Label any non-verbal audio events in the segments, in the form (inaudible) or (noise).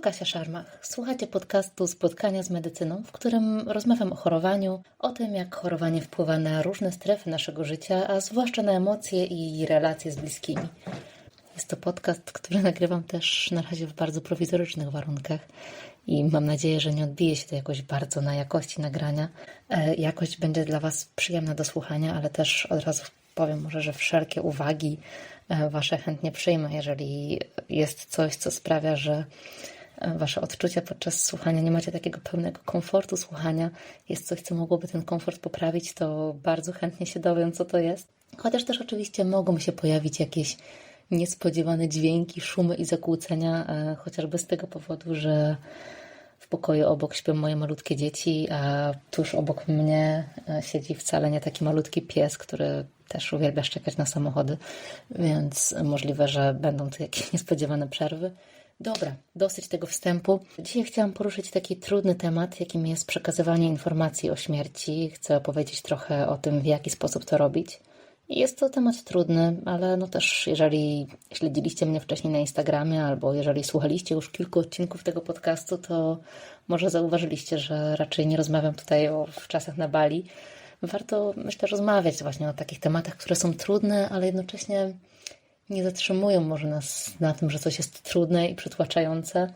Kasia Szarmach. Słuchacie podcastu Spotkania z medycyną, w którym rozmawiam o chorowaniu, o tym, jak chorowanie wpływa na różne strefy naszego życia, a zwłaszcza na emocje i relacje z bliskimi. Jest to podcast, który (laughs) nagrywam też na razie w bardzo prowizorycznych warunkach i mam nadzieję, że nie odbije się to jakoś bardzo na jakości nagrania. E, Jakość będzie dla Was przyjemna do słuchania, ale też od razu powiem może, że wszelkie uwagi e, Wasze chętnie przyjmę, jeżeli jest coś, co sprawia, że Wasze odczucia podczas słuchania nie macie takiego pełnego komfortu słuchania, jest coś, co mogłoby ten komfort poprawić, to bardzo chętnie się dowiem, co to jest. Chociaż też oczywiście mogą się pojawić jakieś niespodziewane dźwięki, szumy i zakłócenia, e, chociażby z tego powodu, że w pokoju obok śpią moje malutkie dzieci, a tuż obok mnie e, siedzi wcale nie taki malutki pies, który też uwielbia szczekać na samochody, więc możliwe, że będą tu jakieś (laughs) niespodziewane przerwy. Dobra, dosyć tego wstępu. Dzisiaj chciałam poruszyć taki trudny temat, jakim jest przekazywanie informacji o śmierci. Chcę opowiedzieć trochę o tym, w jaki sposób to robić. Jest to temat trudny, ale no też jeżeli śledziliście mnie wcześniej na Instagramie albo jeżeli słuchaliście już kilku odcinków tego podcastu, to może zauważyliście, że raczej nie rozmawiam tutaj o czasach na Bali. Warto, myślę, rozmawiać właśnie o takich tematach, które są trudne, ale jednocześnie nie zatrzymują może nas na tym, że coś jest trudne i przytłaczające.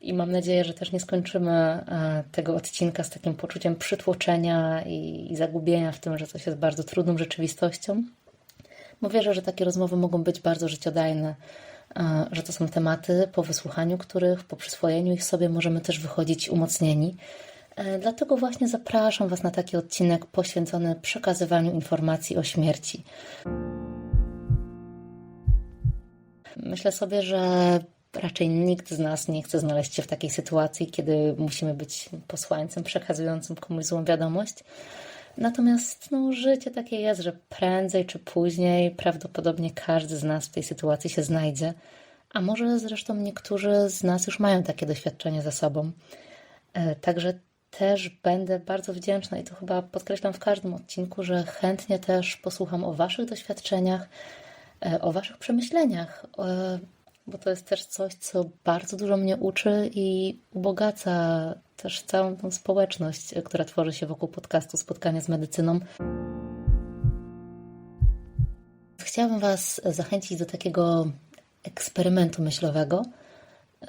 I mam nadzieję, że też nie skończymy e, tego odcinka z takim poczuciem przytłoczenia i, zagubienia w tym, że coś jest bardzo trudną rzeczywistością. Bo wierzę, że takie rozmowy mogą być bardzo życiodajne, e, że to są tematy, po wysłuchaniu których, po przyswojeniu ich sobie możemy też wychodzić umocnieni. E, Dlatego właśnie zapraszam Was na taki odcinek poświęcony przekazywaniu informacji o śmierci. Myślę sobie, że raczej nikt z nas nie chce znaleźć się w takiej sytuacji, kiedy musimy być posłańcem przekazującym komuś złą wiadomość. Natomiast no, życie takie jest, że prędzej czy później prawdopodobnie każdy z nas w tej sytuacji się znajdzie. A może zresztą niektórzy z nas już mają takie doświadczenie za sobą. E, Także też będę bardzo wdzięczna i to chyba podkreślam w każdym odcinku, że chętnie też posłucham o Waszych doświadczeniach, o Waszych przemyśleniach, e, bo to jest też coś, co bardzo dużo mnie uczy i ubogaca też całą tą społeczność, e, która tworzy się wokół podcastu Spotkania z medycyną. Chciałabym Was zachęcić do takiego eksperymentu myślowego.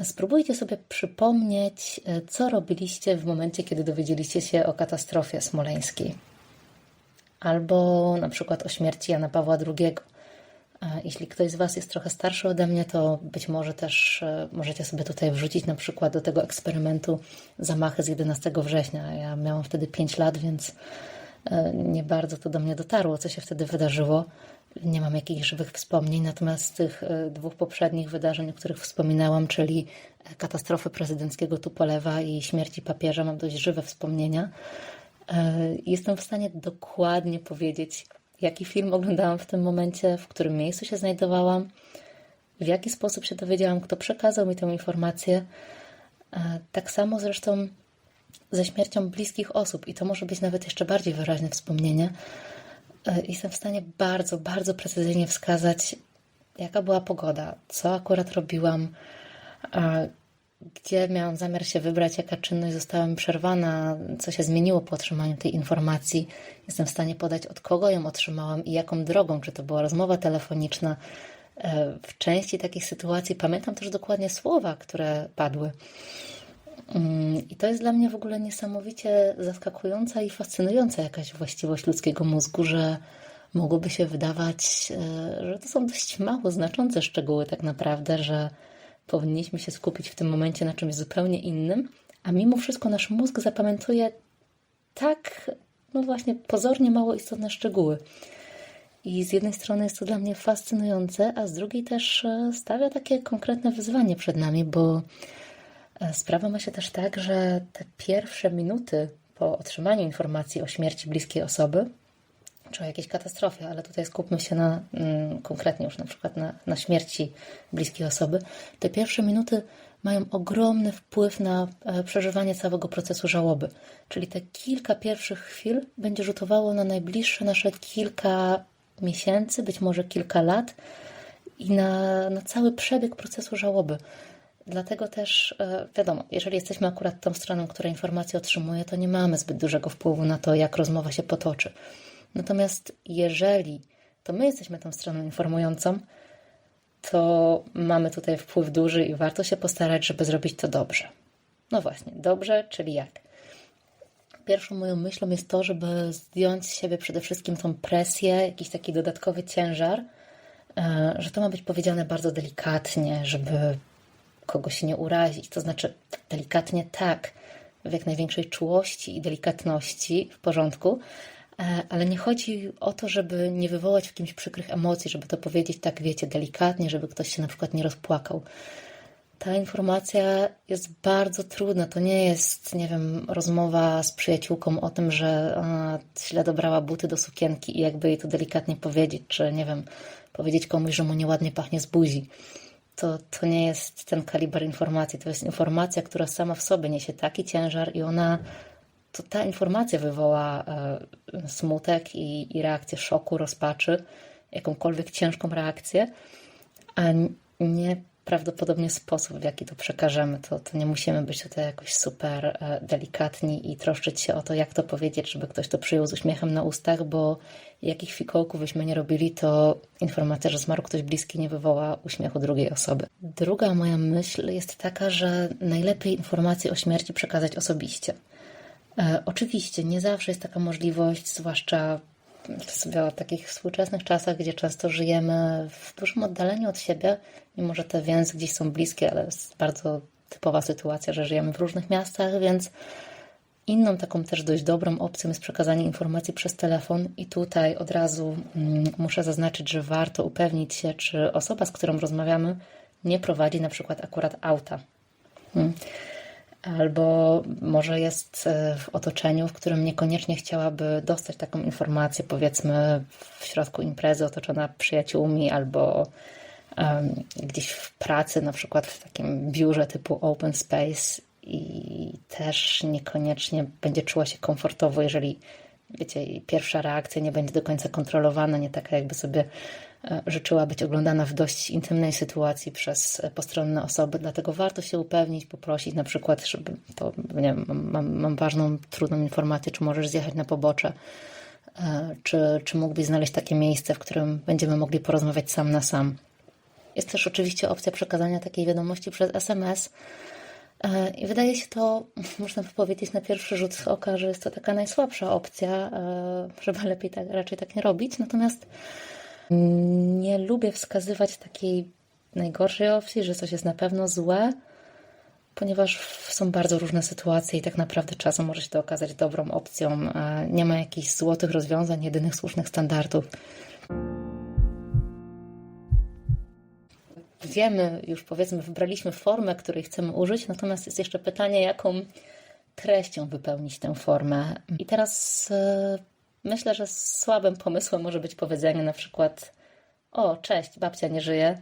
Spróbujcie sobie przypomnieć, e, co robiliście w momencie, kiedy dowiedzieliście się o katastrofie smoleńskiej. Albo na przykład o śmierci Jana Pawła II. Jeśli ktoś z Was jest trochę starszy ode mnie, to być może też e, możecie sobie tutaj wrzucić na przykład do tego eksperymentu zamachy z 11 września. Ja miałam wtedy 5 lat, więc e, nie bardzo to do mnie dotarło, co się wtedy wydarzyło. Nie mam jakichś żywych wspomnień, natomiast tych e, dwóch poprzednich wydarzeń, o których wspominałam, czyli katastrofy prezydenckiego Tupolewa i śmierci papieża, mam dość żywe wspomnienia. Jestem w stanie dokładnie powiedzieć, jaki film oglądałam w tym momencie, w którym miejscu się znajdowałam, w jaki sposób się dowiedziałam, kto przekazał mi tę informację. E, Tak samo zresztą ze śmiercią bliskich osób, i to może być nawet jeszcze bardziej wyraźne wspomnienie. E, Jestem w stanie bardzo, bardzo precyzyjnie wskazać, jaka była pogoda, co akurat robiłam, gdzie miałam zamiar się wybrać, jaka czynność została mi przerwana, co się zmieniło po otrzymaniu tej informacji. Jestem w stanie podać, od kogo ją otrzymałam i jaką drogą, czy to była rozmowa telefoniczna. E, W części takich sytuacji pamiętam też dokładnie słowa, które padły. Mm, I to jest dla mnie w ogóle niesamowicie zaskakująca i fascynująca jakaś właściwość ludzkiego mózgu, że mogłoby się wydawać, e, że to są dość mało znaczące szczegóły, tak naprawdę, że powinniśmy się skupić w tym momencie na czymś zupełnie innym, a mimo wszystko nasz mózg zapamiętuje tak, no właśnie, pozornie mało istotne szczegóły. I z jednej strony jest to dla mnie fascynujące, a z drugiej też e, stawia takie konkretne wyzwanie przed nami, bo E, Sprawa ma się też tak, że te pierwsze minuty po otrzymaniu informacji o śmierci bliskiej osoby, czy o jakiejś katastrofie, ale tutaj skupmy się na, mm, konkretnie już na przykład na, na śmierci bliskiej osoby, te pierwsze minuty mają ogromny wpływ na e, przeżywanie całego procesu żałoby. Czyli te kilka pierwszych chwil będzie rzutowało na najbliższe nasze kilka miesięcy, być może kilka lat i na, na cały przebieg procesu żałoby. Dlatego też, e, wiadomo, jeżeli jesteśmy akurat tą stroną, która informacje otrzymuje, to nie mamy zbyt dużego wpływu na to, jak rozmowa się potoczy. Natomiast jeżeli to my jesteśmy tą stroną informującą, to mamy tutaj wpływ duży i warto się postarać, żeby zrobić to dobrze. No właśnie, dobrze, czyli jak? Pierwszą moją myślą jest to, żeby zdjąć z siebie przede wszystkim tą presję, jakiś taki dodatkowy ciężar, e, że to ma być powiedziane bardzo delikatnie, żeby kogoś nie urazić. To znaczy, delikatnie tak, w jak największej czułości i delikatności, w porządku, ale nie chodzi o to, żeby nie wywołać w kimś przykrych emocji, żeby to powiedzieć tak, wiecie, delikatnie, żeby ktoś się na przykład nie rozpłakał. Ta informacja jest bardzo trudna. To nie jest, nie wiem, rozmowa z przyjaciółką o tym, że a, źle dobrała buty do sukienki i jakby jej to delikatnie powiedzieć, czy nie wiem, powiedzieć komuś, że mu nieładnie pachnie z buzi to, to nie jest ten kaliber informacji. To jest informacja, która sama w sobie niesie taki ciężar i ona, to ta informacja wywoła e, smutek i, i reakcję szoku, rozpaczy, jakąkolwiek ciężką reakcję, a nie prawdopodobnie sposób, w jaki to przekażemy. To, to nie musimy być tutaj jakoś super e, delikatni i troszczyć się o to, jak to powiedzieć, żeby ktoś to przyjął z uśmiechem na ustach, bo jakich fikołków byśmy nie robili, to informacja, że zmarł ktoś bliski, nie wywoła uśmiechu drugiej osoby. Druga moja myśl jest taka, że najlepiej informacje o śmierci przekazać osobiście. E, oczywiście nie zawsze jest taka możliwość, zwłaszcza o takich współczesnych czasach, gdzie często żyjemy w dużym oddaleniu od siebie, mimo że te więzy gdzieś są bliskie, ale jest bardzo typowa sytuacja, że żyjemy w różnych miastach, więc inną taką też dość dobrą opcją jest przekazanie informacji przez telefon i tutaj od razu mm, muszę zaznaczyć, że warto upewnić się, czy osoba, z którą rozmawiamy, nie prowadzi na przykład akurat auta. Hmm albo może jest e, w otoczeniu, w którym niekoniecznie chciałaby dostać taką informację, powiedzmy w środku imprezy otoczona przyjaciółmi, albo um, gdzieś w pracy, na przykład w takim biurze typu open space i też niekoniecznie będzie czuła się komfortowo, jeżeli wiecie, pierwsza reakcja nie będzie do końca kontrolowana, nie taka jakby sobie życzyła być oglądana w dość intymnej sytuacji przez postronne osoby, dlatego warto się upewnić, poprosić na przykład, żeby to, nie wiem, mam, mam ważną, trudną informację, czy możesz zjechać na pobocze, e, czy, czy mógłbyś znaleźć takie miejsce, w którym będziemy mogli porozmawiać sam na sam. Jest też oczywiście opcja przekazania takiej wiadomości przez SMS. E, I wydaje się to, można by powiedzieć na pierwszy rzut oka, że jest to taka najsłabsza opcja, żeby lepiej tak, raczej tak nie robić. Natomiast nie lubię wskazywać takiej najgorszej opcji, że coś jest na pewno złe, ponieważ są bardzo różne sytuacje i tak naprawdę czasem może się to okazać dobrą opcją. Nie ma jakichś złotych rozwiązań, jedynych słusznych standardów. Wiemy, już powiedzmy, wybraliśmy formę, której chcemy użyć, natomiast jest jeszcze pytanie, jaką treścią wypełnić tę formę. I teraz e, Myślę, że słabym pomysłem może być powiedzenie na przykład: O, cześć, babcia nie żyje.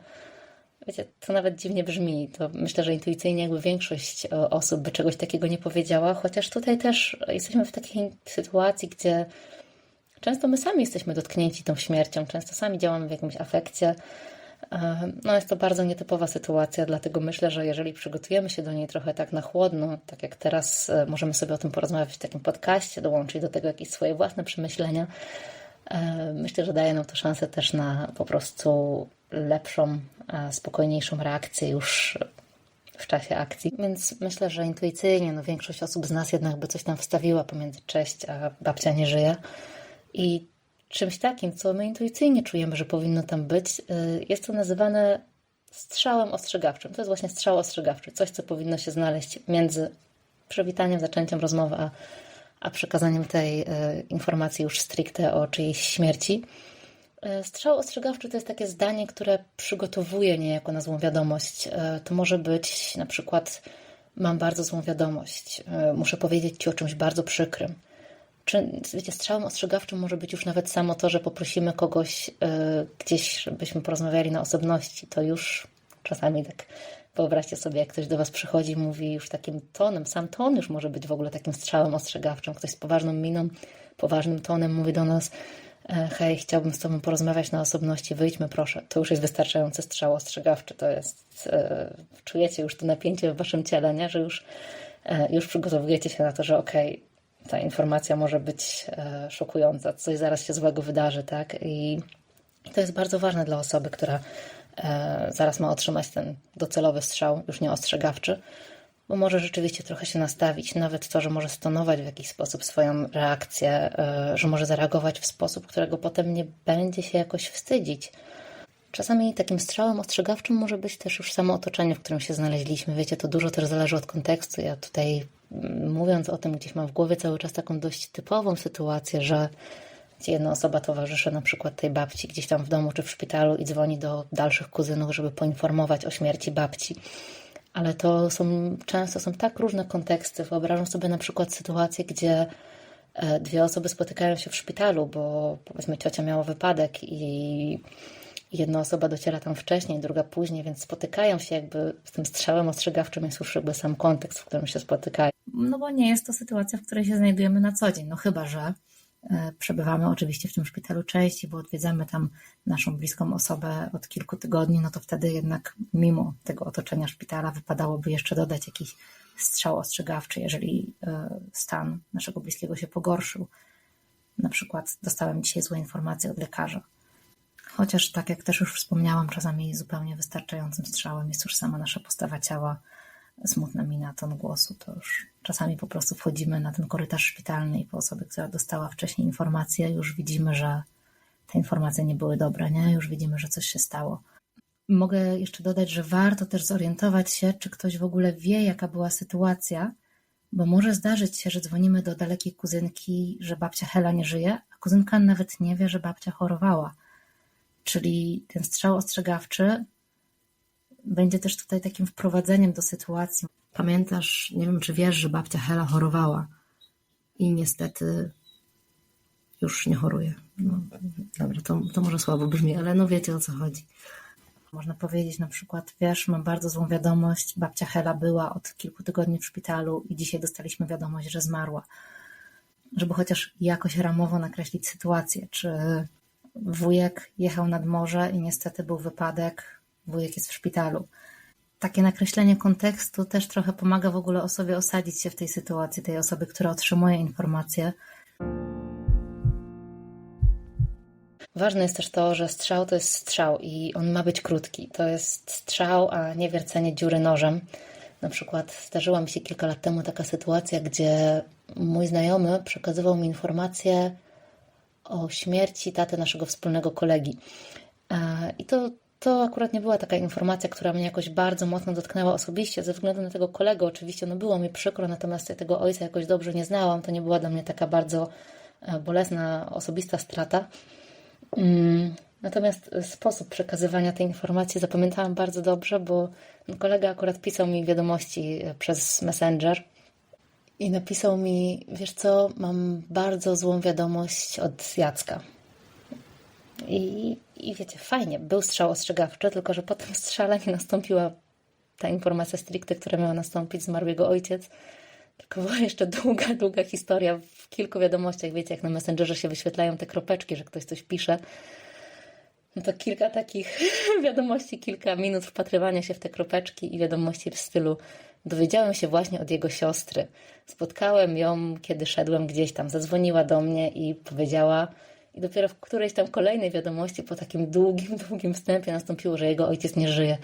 Wiecie, to nawet dziwnie brzmi. To myślę, że intuicyjnie jakby większość e, osób by czegoś takiego nie powiedziała, chociaż tutaj też jesteśmy w takiej sytuacji, gdzie często my sami jesteśmy dotknięci tą śmiercią, często sami działamy w jakimś afekcie. No jest to bardzo nietypowa sytuacja, dlatego myślę, że jeżeli przygotujemy się do niej trochę tak na chłodno, tak jak teraz e, możemy sobie o tym porozmawiać w takim podcaście, dołączyć do tego jakieś swoje własne przemyślenia, e, myślę, że daje nam to szansę też na po prostu lepszą, spokojniejszą reakcję już w czasie akcji. Więc myślę, że intuicyjnie no, większość osób z nas jednak by coś tam wstawiła pomiędzy cześć, a babcia nie żyje. I czymś takim, co my intuicyjnie czujemy, że powinno tam być, y, jest to nazywane strzałem ostrzegawczym. To jest właśnie strzał ostrzegawczy, coś, co powinno się znaleźć między przywitaniem, zaczęciem rozmowy, a, a przekazaniem tej y, informacji już stricte o czyjejś śmierci. Y, strzał ostrzegawczy to jest takie zdanie, które przygotowuje niejako na złą wiadomość. To może być na przykład: Mam bardzo złą wiadomość, muszę powiedzieć ci o czymś bardzo przykrym czy wiecie, strzałem ostrzegawczym może być już nawet samo to, że poprosimy kogoś yy, gdzieś, żebyśmy porozmawiali na osobności. To już czasami tak wyobraźcie sobie, jak ktoś do Was przychodzi i mówi już takim tonem, sam ton już może być w ogóle takim strzałem ostrzegawczym. Ktoś z poważną miną, poważnym tonem mówi do nas, e, hej, chciałbym z Tobą porozmawiać na osobności, wyjdźmy proszę. To już jest wystarczający strzał ostrzegawczy. To jest, e, czujecie już to napięcie w Waszym ciele, nie? że już, e, już przygotowujecie się na to, że okej, ta informacja może być szokująca, coś zaraz się złego wydarzy, tak? I to jest bardzo ważne dla osoby, która zaraz ma otrzymać ten docelowy strzał, już nie ostrzegawczy, bo może rzeczywiście trochę się nastawić, nawet to, że może stonować w jakiś sposób swoją reakcję, e, że może zareagować w sposób, którego potem nie będzie się jakoś wstydzić. Czasami takim strzałem ostrzegawczym może być też już samo otoczenie, w którym się znaleźliśmy. Wiecie, to dużo też zależy od kontekstu. Ja tutaj, mówiąc o tym, gdzieś mam w głowie cały czas taką dość typową sytuację, że jedna osoba towarzyszy na przykład tej babci gdzieś tam w domu czy w szpitalu i dzwoni do dalszych kuzynów, żeby poinformować o śmierci babci ale to są często są tak różne konteksty. Wyobrażam sobie na przykład sytuację, gdzie e, dwie osoby spotykają się w szpitalu, bo powiedzmy ciocia miała wypadek i jedna osoba dociera tam wcześniej, druga później, więc spotykają się jakby z tym strzałem ostrzegawczym jest już jakby sam kontekst, w którym się spotykają. No bo nie jest to sytuacja, w której się znajdujemy na co dzień, no chyba, że E, przebywamy oczywiście w tym szpitalu częściej, bo odwiedzamy tam naszą bliską osobę od kilku tygodni, no to wtedy jednak mimo tego otoczenia szpitala wypadałoby jeszcze dodać jakiś strzał ostrzegawczy, jeżeli e, stan naszego bliskiego się pogorszył. Na przykład dostałem dzisiaj złe informacje od lekarza. Chociaż, tak jak też już wspomniałam, czasami zupełnie wystarczającym strzałem jest już sama nasza postawa ciała, smutna mina, ton głosu, to już czasami po prostu wchodzimy na ten korytarz szpitalny i po osobie, która dostała wcześniej informację, już widzimy, że te informacje nie były dobre, nie? Już widzimy, że coś się stało. Mogę jeszcze dodać, że warto też zorientować się, czy ktoś w ogóle wie, jaka była sytuacja, bo może zdarzyć się, że dzwonimy do dalekiej kuzynki, że babcia Hela nie żyje, a kuzynka nawet nie wie, że babcia chorowała. Czyli ten strzał ostrzegawczy będzie też tutaj takim wprowadzeniem do sytuacji. Pamiętasz, nie wiem czy wiesz, że babcia Hela chorowała i niestety już nie choruje. No, dobra, to, to może słabo brzmi, ale no wiecie o co chodzi. Można powiedzieć na przykład, wiesz, mam bardzo złą wiadomość, babcia Hela była od kilku tygodni w szpitalu i dzisiaj dostaliśmy wiadomość, że zmarła. Żeby chociaż jakoś ramowo nakreślić sytuację, czy wujek jechał nad morze i niestety był wypadek, wujek jest w szpitalu. Takie nakreślenie kontekstu też trochę pomaga w ogóle osobie osadzić się w tej sytuacji, tej osoby, która otrzymuje informacje. Ważne jest też to, że strzał to jest strzał i on ma być krótki. To jest strzał, a nie wiercenie dziury nożem. Na przykład zdarzyła mi się kilka lat temu taka sytuacja, gdzie mój znajomy przekazywał mi informację o śmierci taty naszego wspólnego kolegi. I to to akurat nie była taka informacja, która mnie jakoś bardzo mocno dotknęła osobiście, ze względu na tego kolegę. Oczywiście no było mi przykro, natomiast tego ojca jakoś dobrze nie znałam. To nie była dla mnie taka bardzo e, bolesna, osobista strata. Mm, natomiast sposób przekazywania tej informacji zapamiętałam bardzo dobrze, bo kolega akurat pisał mi wiadomości e, przez Messenger i napisał mi: Wiesz co, mam bardzo złą wiadomość od Jacka. I, I wiecie, fajnie, był strzał ostrzegawczy, tylko że po tym strzale nie nastąpiła ta informacja stricte, która miała nastąpić, zmarł jego ojciec. Tylko była jeszcze długa, długa historia w kilku wiadomościach. Wiecie, jak na Messengerze się wyświetlają te kropeczki, że ktoś coś pisze. No to kilka takich (laughs) wiadomości, kilka minut wpatrywania się w te kropeczki i wiadomości w stylu dowiedziałem się właśnie od jego siostry. Spotkałem ją, kiedy szedłem gdzieś tam, zadzwoniła do mnie i powiedziała, i dopiero w którejś tam kolejnej wiadomości, po takim długim, (laughs) długim wstępie, nastąpiło, że jego ojciec nie żyje.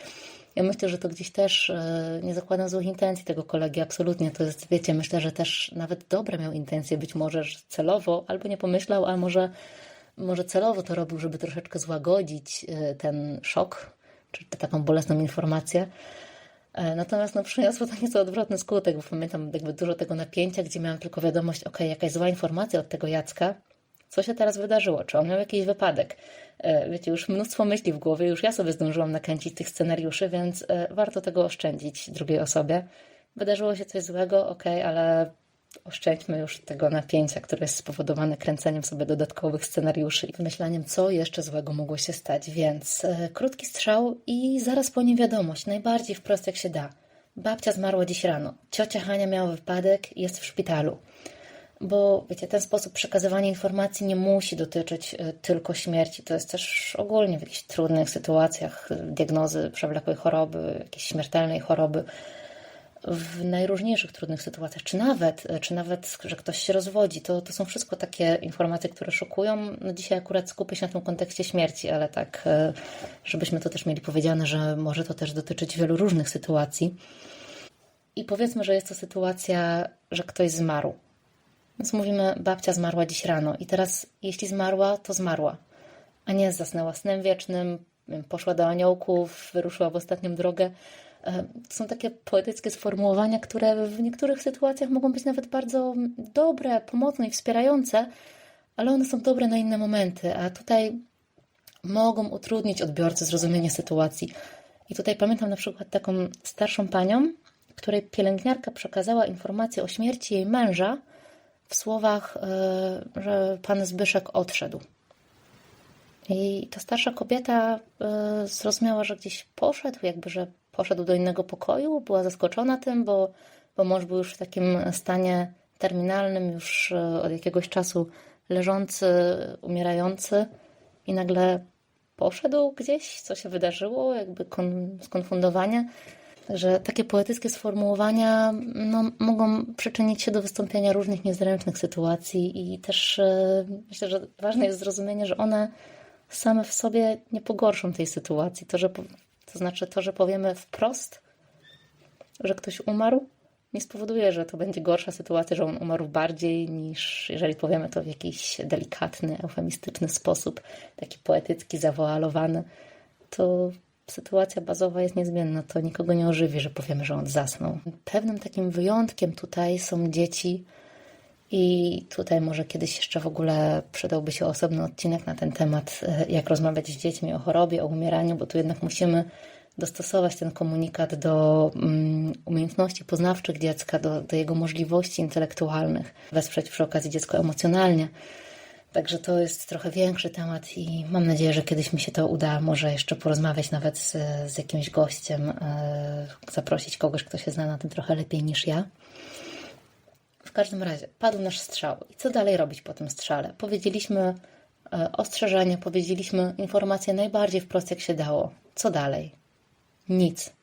Ja myślę, że to gdzieś też e, nie zakładam złych intencji tego kolegi, absolutnie. To jest, wiecie, myślę, że też nawet dobre miał intencje, być może że celowo, albo nie pomyślał, a może, może celowo to robił, żeby troszeczkę złagodzić e, ten szok, czy taką bolesną informację. E, natomiast no, przyniosło to nieco odwrotny skutek, bo pamiętam jakby dużo tego napięcia, gdzie miałam tylko wiadomość, ok, jakaś zła informacja od tego Jacka, co się teraz wydarzyło? Czy on miał jakiś wypadek? E, wiecie, już mnóstwo myśli w głowie, już ja sobie zdążyłam nakręcić tych scenariuszy, więc e, warto tego oszczędzić drugiej osobie. Wydarzyło się coś złego, ok, ale oszczędźmy już tego napięcia, które jest spowodowane kręceniem sobie dodatkowych scenariuszy i wymyślaniem, co jeszcze złego mogło się stać. Więc e, krótki strzał i zaraz po nim wiadomość, najbardziej wprost jak się da. Babcia zmarła dziś rano. Ciocia Hania miała wypadek jest w szpitalu. Bo wiecie, ten sposób przekazywania informacji nie musi dotyczyć y, tylko śmierci. To jest też ogólnie w jakichś trudnych sytuacjach y, diagnozy przewlekłej choroby, jakiejś śmiertelnej choroby, w najróżniejszych trudnych sytuacjach, czy nawet, y, czy nawet że ktoś się rozwodzi. To, to są wszystko takie informacje, które szokują. No dzisiaj akurat skupię się na tym kontekście śmierci, ale tak, żebyśmy to też mieli powiedziane, że może to też dotyczyć wielu różnych sytuacji. I powiedzmy, że jest to sytuacja, że ktoś zmarł. Więc mówimy, babcia zmarła dziś rano. I teraz, jeśli zmarła, to zmarła. A nie zasnęła snem wiecznym, poszła do aniołków, wyruszyła w ostatnią drogę. E, To są takie poetyckie sformułowania, które w niektórych sytuacjach mogą być nawet bardzo dobre, pomocne i wspierające, ale one są dobre na inne momenty, a tutaj mogą utrudnić odbiorcy zrozumienie sytuacji. I tutaj pamiętam na przykład taką starszą panią, której pielęgniarka przekazała informację o śmierci jej męża w słowach, e, że pan Zbyszek odszedł. I ta starsza kobieta e, zrozumiała, że gdzieś poszedł, jakby, że poszedł do innego pokoju, była zaskoczona tym, bo, bo mąż był już w takim stanie terminalnym, już e, od jakiegoś czasu leżący, umierający i nagle poszedł gdzieś, co się wydarzyło, jakby kon, skonfundowanie. Także takie poetyckie sformułowania no, mogą przyczynić się do wystąpienia różnych niezręcznych sytuacji i też e, myślę, że ważne jest zrozumienie, że one same w sobie nie pogorszą tej sytuacji. To, że, to znaczy to, że powiemy wprost, że ktoś umarł, nie spowoduje, że to będzie gorsza sytuacja, że on umarł bardziej niż jeżeli powiemy to w jakiś delikatny, eufemistyczny sposób, taki poetycki, zawoalowany. To sytuacja bazowa jest niezmienna. To nikogo nie ożywi, że powiemy, że on zasnął. Pewnym takim wyjątkiem tutaj są dzieci. I tutaj może kiedyś jeszcze w ogóle przydałby się osobny odcinek na ten temat, e, jak rozmawiać z dziećmi o chorobie, o umieraniu, bo tu jednak musimy dostosować ten komunikat do mm, umiejętności poznawczych dziecka, do, do jego możliwości intelektualnych, wesprzeć przy okazji dziecko emocjonalnie. Także to jest trochę większy temat i mam nadzieję, że kiedyś mi się to uda, może jeszcze porozmawiać nawet z, z jakimś gościem, e, zaprosić kogoś, kto się zna na tym trochę lepiej niż ja. W każdym razie padł nasz strzał. I co dalej robić po tym strzale? Powiedzieliśmy e, ostrzeżenie, powiedzieliśmy informacje najbardziej wprost, jak się dało. Co dalej? Nic.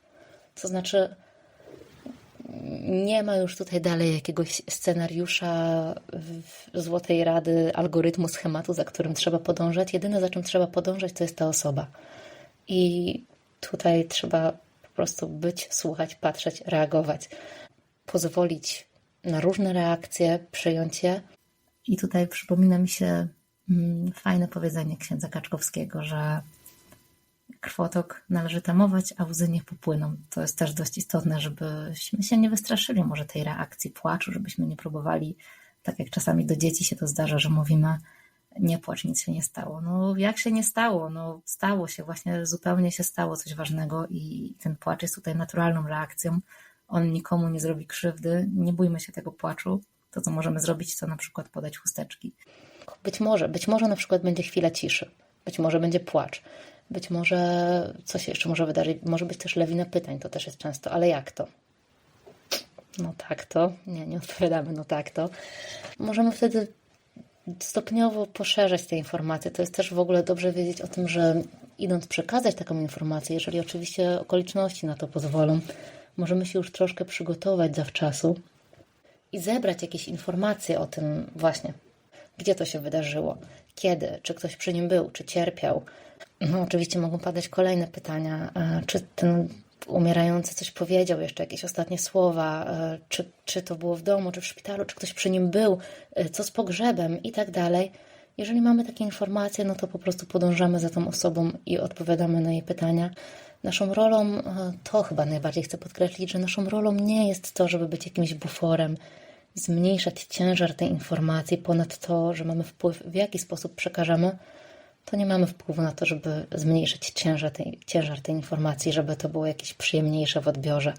To znaczy, nie ma już tutaj dalej jakiegoś scenariusza złotej rady, algorytmu, schematu, za którym trzeba podążać. Jedyne, za czym trzeba podążać, to jest ta osoba. I tutaj trzeba po prostu być, słuchać, patrzeć, reagować. Pozwolić na różne reakcje, przyjąć je. I tutaj przypomina mi się mm, fajne powiedzenie księdza Kaczkowskiego, że krwotok należy tamować, a łzy niech popłyną. To jest też dość istotne, żebyśmy się nie wystraszyli może tej reakcji płaczu, żebyśmy nie próbowali, tak jak czasami do dzieci się to zdarza, że mówimy nie płacz, nic się nie stało. No jak się nie stało? No stało się, właśnie zupełnie się stało coś ważnego i ten płacz jest tutaj naturalną reakcją. On nikomu nie zrobi krzywdy, nie bójmy się tego płaczu. To, co możemy zrobić, to na przykład podać chusteczki. Być może, być może na przykład będzie chwila ciszy, być może będzie płacz, być może coś jeszcze może wydarzyć, może być też lawina pytań, to też jest często, ale jak to? No tak to, nie, nie odpowiadamy, no tak to. Możemy wtedy stopniowo poszerzać te informacje. To jest też w ogóle dobrze wiedzieć o tym, że idąc przekazać taką informację, jeżeli oczywiście okoliczności na to pozwolą, możemy się już troszkę przygotować zawczasu i zebrać jakieś informacje o tym właśnie, gdzie to się wydarzyło, kiedy, czy ktoś przy nim był, czy cierpiał. No, oczywiście mogą padać kolejne pytania, e, czy ten umierający coś powiedział, jeszcze jakieś ostatnie słowa, e, czy, czy to było w domu, czy w szpitalu, czy ktoś przy nim był, e, co z pogrzebem i tak dalej. Jeżeli mamy takie informacje, no to po prostu podążamy za tą osobą i odpowiadamy na jej pytania. Naszą rolą, to chyba najbardziej chcę podkreślić, że naszą rolą nie jest to, żeby być jakimś buforem, zmniejszać ciężar tej informacji ponad to, że mamy wpływ, w jaki sposób przekażemy, to nie mamy wpływu na to, żeby zmniejszyć ciężar tej, ciężar tej informacji, żeby to było jakieś przyjemniejsze w odbiorze.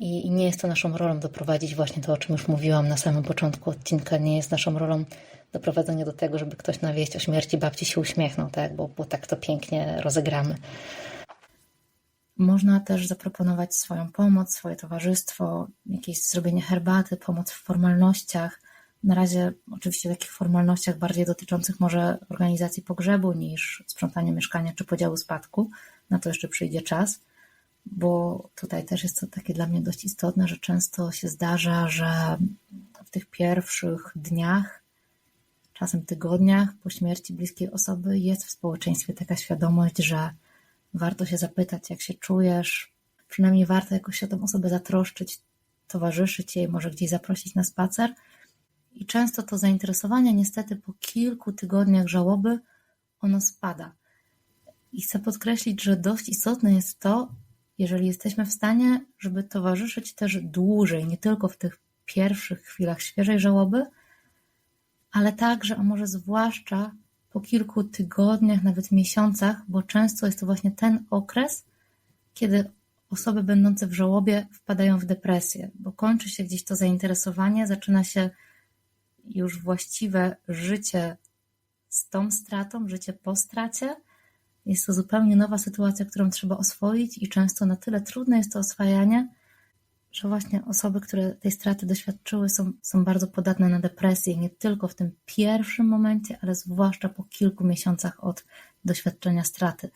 I, I nie jest to naszą rolą doprowadzić właśnie to, o czym już mówiłam na samym początku odcinka. Nie jest naszą rolą doprowadzenie do tego, żeby ktoś na wieść o śmierci babci się uśmiechnął, tak? bo, bo tak to pięknie rozegramy. Można też zaproponować swoją pomoc, swoje towarzystwo, jakieś zrobienie herbaty, pomoc w formalnościach, Na razie oczywiście takich formalnościach bardziej dotyczących może organizacji pogrzebu niż sprzątania mieszkania czy podziału spadku. Na to jeszcze przyjdzie czas, bo tutaj też jest to takie dla mnie dość istotne, że często się zdarza, że w tych pierwszych dniach, czasem tygodniach po śmierci bliskiej osoby jest w społeczeństwie taka świadomość, że warto się zapytać, jak się czujesz, przynajmniej warto jakoś się o tę osobę zatroszczyć, towarzyszyć jej, może gdzieś zaprosić na spacer. I często to zainteresowanie, niestety, po kilku tygodniach żałoby, ono spada. I chcę podkreślić, że dość istotne jest to, jeżeli jesteśmy w stanie, żeby towarzyszyć też dłużej, nie tylko w tych pierwszych chwilach świeżej żałoby, ale także, a może zwłaszcza po kilku tygodniach, nawet miesiącach, bo często jest to właśnie ten okres, kiedy osoby będące w żałobie wpadają w depresję, bo kończy się gdzieś to zainteresowanie, zaczyna się już właściwe życie z tą stratą, życie po stracie. Jest to zupełnie nowa sytuacja, którą trzeba oswoić, i często na tyle trudne jest to oswajanie, że właśnie osoby, które tej straty doświadczyły, są, są bardzo podatne na depresję, nie tylko w tym pierwszym momencie, ale zwłaszcza po kilku miesiącach od doświadczenia straty.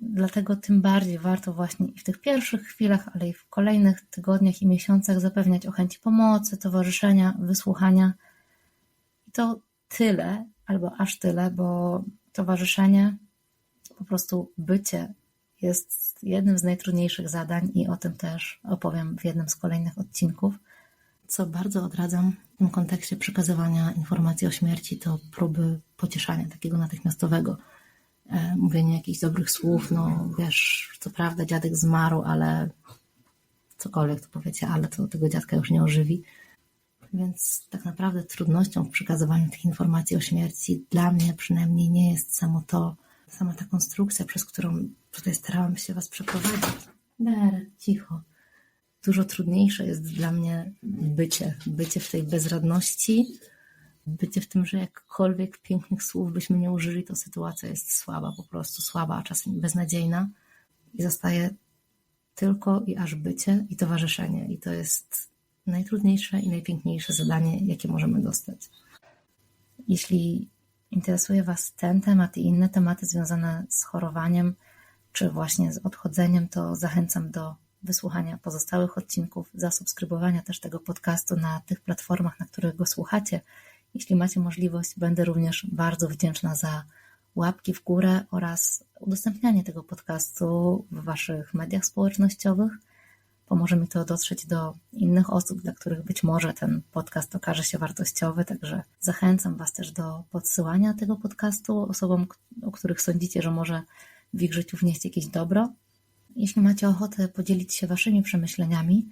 Dlatego tym bardziej warto właśnie i w tych pierwszych chwilach, ale i w kolejnych tygodniach i miesiącach zapewniać o chęci pomocy, towarzyszenia, wysłuchania. I to tyle, albo aż tyle, bo towarzyszenie, po prostu bycie jest jednym z najtrudniejszych zadań i o tym też opowiem w jednym z kolejnych odcinków. Co bardzo odradzam w tym kontekście przekazywania informacji o śmierci, to próby pocieszania takiego natychmiastowego. E, mówienie jakichś dobrych słów, no wiesz, co prawda dziadek zmarł, ale cokolwiek to powiecie, ale to tego dziadka już nie ożywi. Więc tak naprawdę trudnością w przekazywaniu tych informacji o śmierci dla mnie przynajmniej nie jest samo to, sama ta konstrukcja, przez którą tutaj starałam się Was przeprowadzić. Ber, cicho. Dużo trudniejsze jest dla mnie bycie, bycie w tej bezradności, bycie w tym, że jakkolwiek pięknych słów byśmy nie użyli, to sytuacja jest słaba, po prostu słaba, a czasem beznadziejna i zostaje tylko i aż bycie i towarzyszenie. I to jest najtrudniejsze i najpiękniejsze zadanie, jakie możemy dostać. Jeśli interesuje Was ten temat i inne tematy związane z chorowaniem, czy właśnie z odchodzeniem, to zachęcam do wysłuchania pozostałych odcinków, zasubskrybowania też tego podcastu na tych platformach, na których go słuchacie. Jeśli macie możliwość, będę również bardzo wdzięczna za łapki w górę oraz udostępnianie tego podcastu w Waszych mediach społecznościowych. Pomoże mi to dotrzeć do innych osób, dla których być może ten podcast okaże się wartościowy, także zachęcam Was też do podsyłania tego podcastu osobom, o których sądzicie, że może w ich życiu wnieść jakieś dobro. Jeśli macie ochotę podzielić się Waszymi przemyśleniami,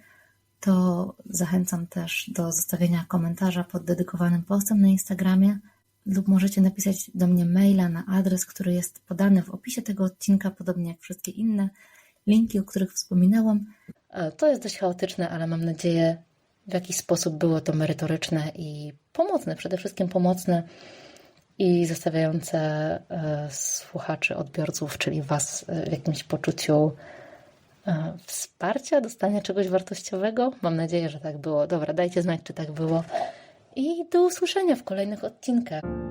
to zachęcam też do zostawienia komentarza pod dedykowanym postem na Instagramie lub możecie napisać do mnie maila na adres, który jest podany w opisie tego odcinka, podobnie jak wszystkie inne linki, o których wspominałam. E, To jest dość chaotyczne, ale mam nadzieję, w jakiś sposób było to merytoryczne i pomocne, przede wszystkim pomocne i zostawiające e, słuchaczy, odbiorców, czyli Was e, w jakimś poczuciu e, wsparcia, dostania czegoś wartościowego. Mam nadzieję, że tak było. Dobra, dajcie znać, czy tak było. I do usłyszenia w kolejnych odcinkach.